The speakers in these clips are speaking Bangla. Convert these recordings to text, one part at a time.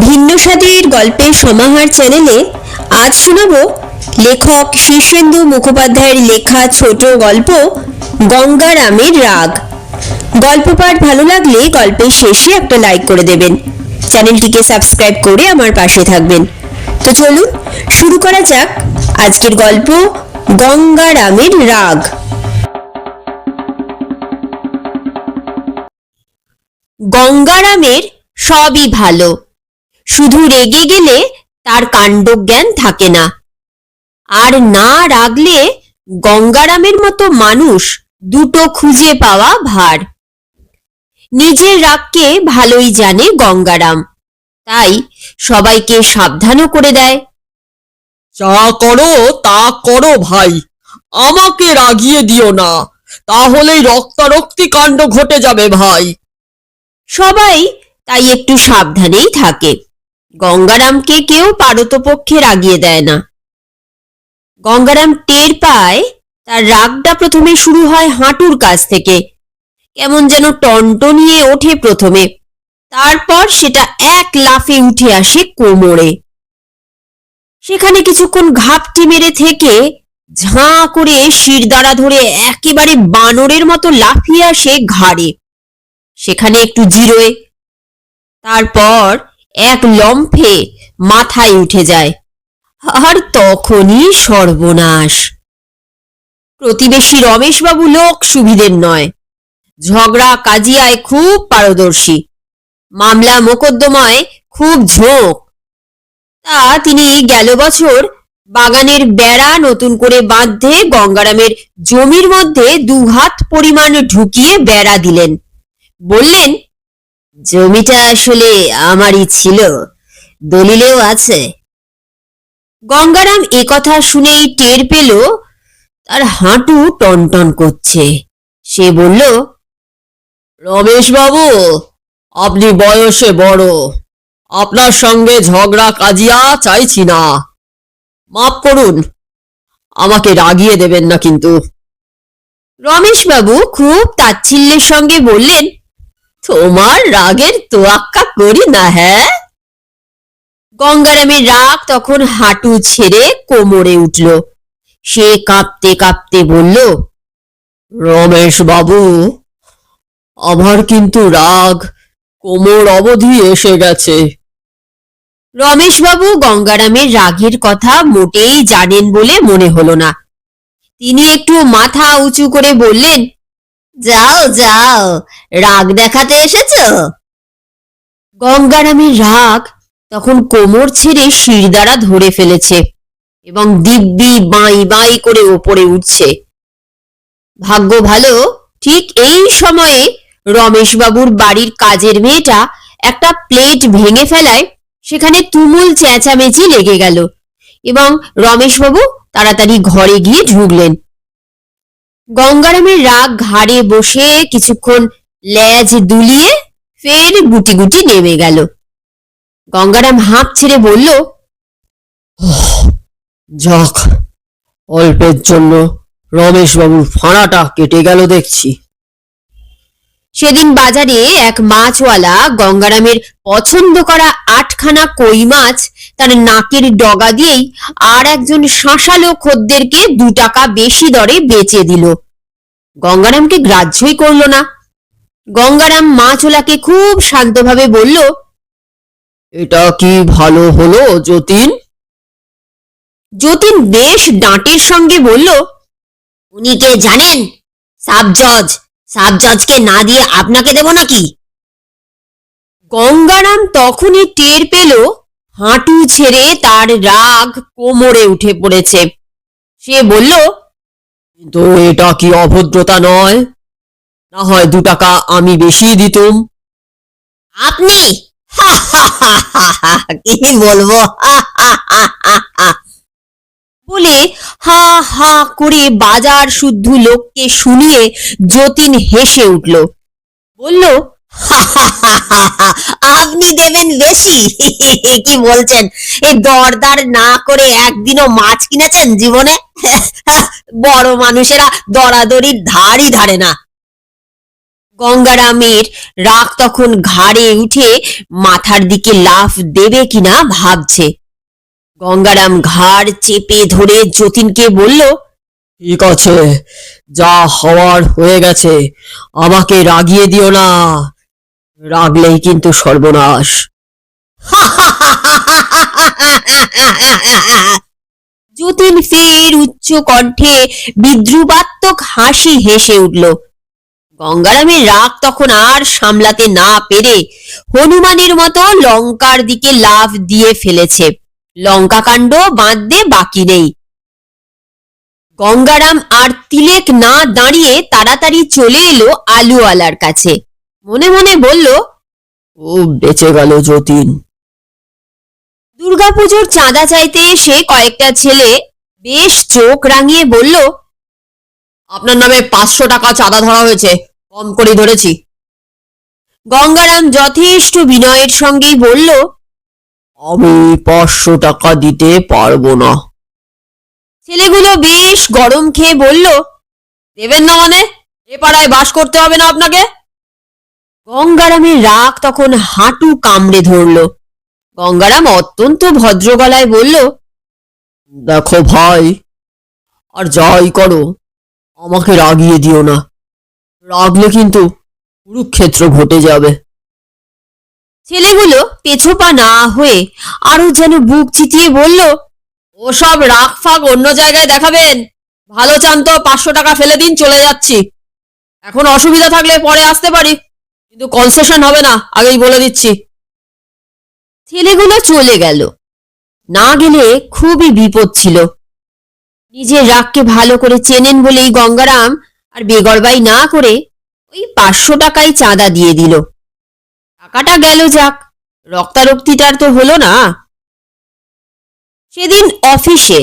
ভিন্ন স্বাদের গল্পের সমাহার চ্যানেলে আজ শোনাব লেখক শীর্ষেন্দু মুখোপাধ্যায়ের লেখা ছোট গল্প গঙ্গারামের রাগ। গল্প পাঠ ভালো লাগলে গল্পের শেষে একটা লাইক করে দেবেন। চ্যানেলটিকে সাবস্ক্রাইব করে আমার পাশে থাকবেন। তো চলুন, শুরু করা যাক আজকের গল্প গঙ্গারামের রাগ। গঙ্গারামের সবই ভালো। শুধু রেগে গেলে তার কাণ্ডজ্ঞান থাকে না। আর না রাগলে গঙ্গারামের মতো মানুষ দুটো খুঁজে পাওয়া ভার। নিজের রাগকে ভালোই জানে গঙ্গারাম তাই সবাইকে সাবধানও করে দেয়। যা করো তা করো ভাই আমাকে রাগিয়ে দিও না তাহলেই রক্তারক্তি কাণ্ড ঘটে যাবে ভাই। সবাই তাই একটু সাবধানেই থাকে। গঙ্গারামকে কেউ পারতপক্ষে রাগিয়ে দেয় না। গঙ্গারাম টের পায়, তার রাগটা প্রথমে শুরু হয় হাঁটুর কাছ থেকে। কেমন যেন টনটনিয়ে ওঠে প্রথমে। তারপর সেটা এক লাফে উঠে আসে কোমরে। সেখানে কিছুক্ষণ ঘাপটি মেরে থেকে ঝাঁ করে শিরদাঁড়া ধরে একেবারে বানরের মতো লাফিয়ে আসে ঘাড়ে। সেখানে একটু জিরোয়। তারপর এক লম্ফে মাথায় উঠে যায়। আর তখনই সর্বনাশ। প্রতিবেশী রমেশবাবু লোক সুবিধের নয়। ঝগড়া কাজিয়ায় খুব পারদর্শী। মামলা মোকদ্দমায় খুব ঝোঁক। তা তিনি গেল বছর বাগানের বেড়া নতুন করে বাঁধতে গঙ্গারামের জমির মধ্যে দুহাত পরিমাণ ঢুকিয়ে বেড়া দিলেন। বললেন জমিটা আসলে আমারই ছিল, দলিলেও আছে। গঙ্গারাম কথা শুনেই টের পেল, তার হাঁটু টনটন করছে। সে বলল রমেশ বাবু আপনি বয়সে বড়, আপনার সঙ্গে ঝগড়া কাজিয়া চাইছি না। মাফ করুন, আমাকে রাগিয়ে দেবেন না কিন্তু। রমেশবাবু খুব তাচ্ছিল্যের সঙ্গে বললেন তোমার রাগের তোয়াক্কা করি না হ্যাঁ? গঙ্গারামের রাগ তখন হাঁটু ছেড়ে কোমরে উঠল। সে কাঁপতে কাঁপতে বলল, রমেশ বাবু, আমার কিন্তু রাগ কোমর অবধি এসে গেছে। রমেশবাবু গঙ্গারামের রাগের কথা মোটেই জানেন বলে মনে হলো না। তিনি একটু মাথা উঁচু করে বললেন যাও যাও। রাগ দেখাতে এসেছ? গঙ্গারামের রাগ তখন কোমর ছেড়ে শিরদাঁড়া ধরে ফেলেছে এবং দিব্যি বাঁই বাঁই করে ওপরে উঠছে। ভাগ্য ভালো, ঠিক এই সময়ে রমেশবাবুর বাড়ির কাজের মেয়েটা একটা প্লেট ভেঙে ফেলায় সেখানে তুমুল চেঁচামেচি লেগে গেল এবং রমেশবাবু তাড়াতাড়ি ঘরে গিয়ে ঢুকলেন। গঙ্গারামের রাগ ঘাড়ে বসে কিছুক্ষণ ল্যাজ দুলিয়ে ফের গুটি গুটি নেমে গেল। গঙ্গারাম হাঁপ ছেড়ে বলল যাক, অল্পের জন্য রমেশবাবুর ফাঁড়াটা কেটে গেল দেখছি। সেদিন বাজারে এক মাছওয়ালা গঙ্গারামের পছন্দ করা আটখানা কই মাছ তার নাকের ডগা দিয়েই আর একজন শাঁসালো খদ্দেরকে দু টাকা বেশি দরে বেচে দিল। গঙ্গারামকে গ্রাহ্যই করল না। গঙ্গারাম মাছওয়ালাকে খুব শান্তভাবে বলল এটা কি ভালো হলো যতীন? যতীন বেশ ডাঁটের সঙ্গে বলল উনি কে জানেন? সাব জজ সাব জজকে না দিয়ে আপনাকে দেব নাকি? গঙ্গারাম তখনই টের পেল হাঁটু ছেড়ে তার রাগ কোমরে উঠে পড়েছে। সে বলল, কিন্তু এটা কি অভদ্রতা নয়? না হয় দু টাকা আমি বেশি দিতুম। আপনি? কি বলব? বলে হা হা করে বাজার শুদ্ধ লোককে শুনিয়ে যতীন হেসে উঠল। বলল আপনি দেবেন বেশি। কি বলছেন? এই দরদার না করে একদিনও মাছ কিনেছেন জীবনে? বড় মানুষেরা দরাদরির ধারই ধারে না। গঙ্গারামের রাগ তখন ঘাড়ে উঠে মাথার দিকে লাফ দেবে কিনা ভাবছে। গঙ্গারাম ঘাড় চেপে ধরে যতীনকে বলল, ঠিক আছে, যা হওয়ার হয়ে গেছে, আমাকে রাগিয়ে দিও না। রাগলেই কিন্তু সর্বনাশ। যতীন ফের উচ্চ কণ্ঠে বিদ্রুপাত্মক হাসি হেসে উঠল। গঙ্গারামের রাগ তখন আর সামলাতে না পেরে হনুমানের মতো লঙ্কার দিকে লাফ দিয়ে ফেলেছে। লঙ্কা কাণ্ড বাঁধতে বাকি নেই। গঙ্গারাম আর তিলেক না দাঁড়িয়ে তাড়াতাড়ি চলে এলো আলুওয়ালার কাছে। মনে মনে বলল ও বেঁচে গেল যতীন। দুর্গাপুজোর চাঁদা চাইতে এসে কয়েকটা ছেলে বেশ চোখ রাঙিয়ে বলল আপনার নামে পাঁচশো টাকা চাঁদা ধরা হয়েছে কম করে ধরেছি। গঙ্গারাম যথেষ্ট বিনয়ের সঙ্গেই বলল আমি পাঁচশো টাকা দিতে পারব না। ছেলেগুলো বেশ গরম খেয়ে বলল দেবেন না মানে? এ পাড়ায় বাস করতে হবে না আপনাকে? গঙ্গারামের রাগ তখন হাঁটু কামড়ে ধরল। গঙ্গারাম অত্যন্ত ভদ্র গলায় বলল দেখো ভাই আর যাই করো আমাকে রাগিয়ে দিও না। রাগলে কিন্তু কুরুক্ষেত্র ঘটে যাবে। ছেলেগুলো পেছোপা না হয়ে আরও যেন বুক চিতিয়ে বলল, ওসব রাগ ফাগ অন্য জায়গায় দেখাবেন। ভালো চান তো পাঁচশো টাকা ফেলে দিন, চলে যাচ্ছি। এখন অসুবিধা থাকলে পরে আসতে পারি, কিন্তু কনসেশন হবে না, আগেই বলে দিচ্ছি। ছেলেগুলো চলে গেল। না গেলে খুবই বিপদ ছিল। নিজের রাগকে ভালো করে চেনেন বলেই গঙ্গারাম আর বেগরবাই না করে ওই পাঁচশো টাকাই চাঁদা দিয়ে দিল। টাকাটা গেল যাক। রক্তারক্তিটার তো হলো না। সেদিন অফিসে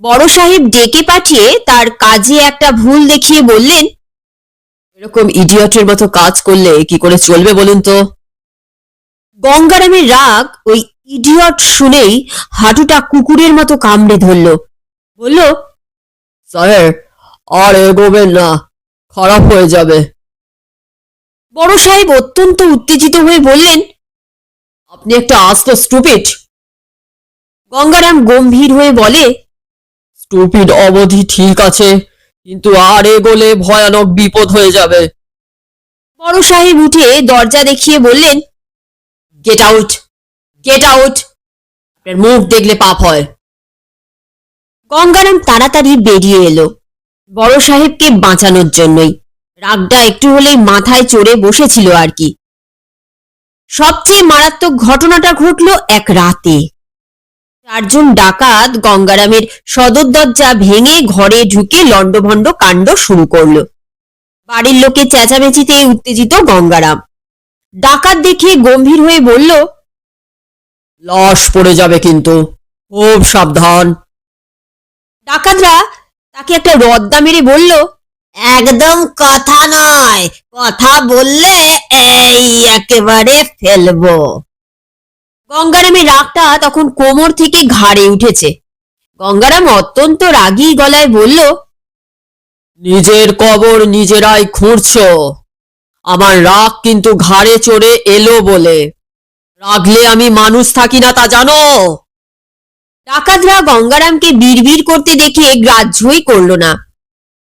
বড় সাহেব ডেকে পাঠিয়ে তার কাজে একটা ভুল দেখিয়ে বললেন, এরকম ইডিয়টের মতো কাজ করলে কি করে চলবে বলুন তো? গঙ্গারামের রাগ ওই ইডিয়ট শুনেই হাঁটুটা কুকুরের মতো কামড়ে ধরল। বলল, স্যার, আর এগোবেন না, খারাপ হয়ে যাবে। বড় সাহেব অত্যন্ত উত্তেজিত হয়ে বললেন আপনি একটা আস্ত স্টুপিড গঙ্গারাম গম্ভীর হয়ে বলে স্টুপিড অবধি ঠিক আছে কিন্তু আর এগোলে ভয়ানক বিপদ হয়ে যাবে। বড় সাহেব উঠে দরজা দেখিয়ে বললেন গেট আউট গেট আউট আপনার মুখ দেখলে পাপ হয়। গঙ্গারাম তাড়াতাড়ি বেরিয়ে এলো। বড় সাহেবকে বাঁচানোর জন্যই। রাগটা একটু হলেই মাথায় চড়ে বসেছিল আর কি। সবচেয়ে মারাত্মক ঘটনাটা ঘটলো এক রাতে। চারজন ডাকাত গঙ্গারামের সদর দরজা ভেঙে ঘরে ঢুকে লণ্ডভণ্ড কাণ্ড শুরু করল। বাড়ির লোকে চেঁচামেচিতে উত্তেজিত গঙ্গারাম। ডাকাত দেখে গম্ভীর হয়ে বলল লাশ পড়ে যাবে কিন্তু, খুব সাবধান। ডাকাতরা তাকে একটা রদ্দা মেরে বলল একদম কথা নয়। কথা বললে এই একেবারে ফেলব। গঙ্গারামের রাগটা তখন কোমর থেকে ঘাড়ে উঠেছে। গঙ্গারাম অত্যন্ত রাগী গলায় বলল নিজের কবর নিজেরাই খুঁড়ছো। আমার রাগ কিন্তু ঘাড়ে চড়ে এলো বলে। রাগলে আমি মানুষ থাকি না তা জানো? ডাকাতরা গঙ্গারামকে বিড়বিড় করতে দেখে গ্রাহ্যই করল না।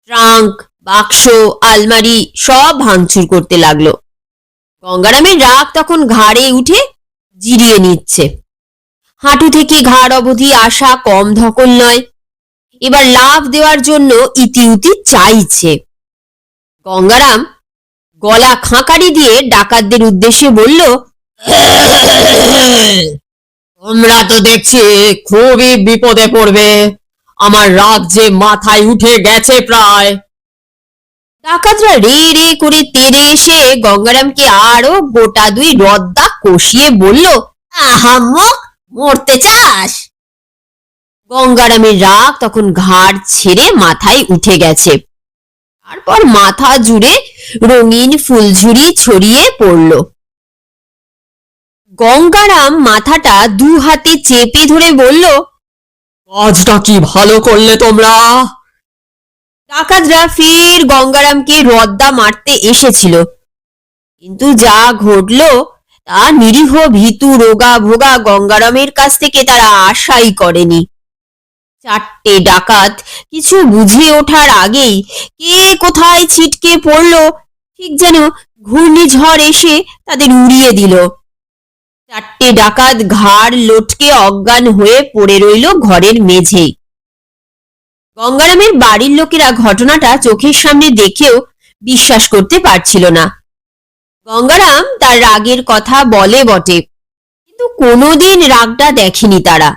ট্রাঙ্ক বাক্স, আলমারি সব ভাঙচুর করতে লাগল। গঙ্গারামের রাগ তখন ঘাড়ে উঠে জিরিয়ে নিচ্ছে। হাঁটু থেকে ঘাড় অবধি আসা কম ধকল নয়, এবার লাভ দেওয়ার জন্য ইতিউতি চাইছে। গঙ্গারাম গলা খাঁকারি দিয়ে ডাকাতদের উদ্দেশ্যে বলল, তোমরা তো দেখছি খুবই বিপদে পড়বে। আমার রাগ যে মাথায় উঠে গেছে প্রায়। ডাকাতরা রে রে করে তেড়ে এসে গঙ্গারামকে আরও গোটা দুই রদ্দা কষিয়ে বলল আহাম্মক মরতে চাস? গঙ্গারামের রাগ তখন ঘাড় ছেড়ে মাথায় উঠে গেছে। তারপর মাথা জুড়ে রঙিন ফুলঝুরি ছড়িয়ে পড়ল। গঙ্গারাম মাথাটা দু হাতে চেপে ধরে বলল কাজটা কি ভালো করলে তোমরা? ডাকাতরা ফের গঙ্গারামকে রদ্দা মারতে এসেছিল। কিন্তু যা ঘটলো, তা নিরীহ ভীতু রোগা ভোগা গঙ্গারামের কাছ থেকে তারা আশাই করেনি। চারটে ডাকাত কিছু বুঝে ওঠার আগেই কে কোথায় ছিটকে পড়ল, ঠিক যেন ঘূর্ণিঝড় এসে তাদের উড়িয়ে দিল। চারটে ডাকাত ঘাড় লটকে অজ্ঞান হয়ে পড়ে রইল ঘরের মেঝেই গঙ্গারামের বাড়ির লোকেরা ঘটনাটা চোখের সামনে দেখেও বিশ্বাস করতে পারছিল না। গঙ্গারাম তার রাগের কথা বলে বটে, কিন্তু কোনোদিন রাগটা দেখেনি তারা।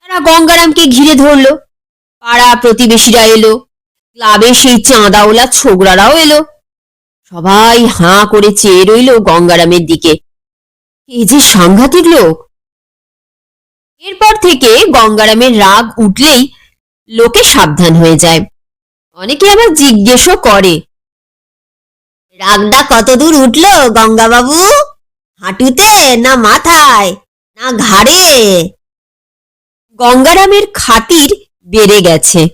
তারা গঙ্গারামকে ঘিরে ধরলো, পাড়া প্রতিবেশীরা এলো, ক্লাবের সেই চাঁদাওলা ছোকরারাও এলো। সবাই হাঁ করে চেয়ে রইল গঙ্গারামের দিকে। এ যে সাংঘাতিক লোক! এরপর থেকে গঙ্গারামের রাগ উঠলেই লোকে সাবধান হয়ে যায়। অনেকে আবার জিজ্ঞেসও করে। রাগটা কতদূর দূর উঠল গঙ্গাবাবু? হাঁটুতে না মাথায় না ঘাড়ে? গঙ্গারামের খাতির বেড়ে গেছে।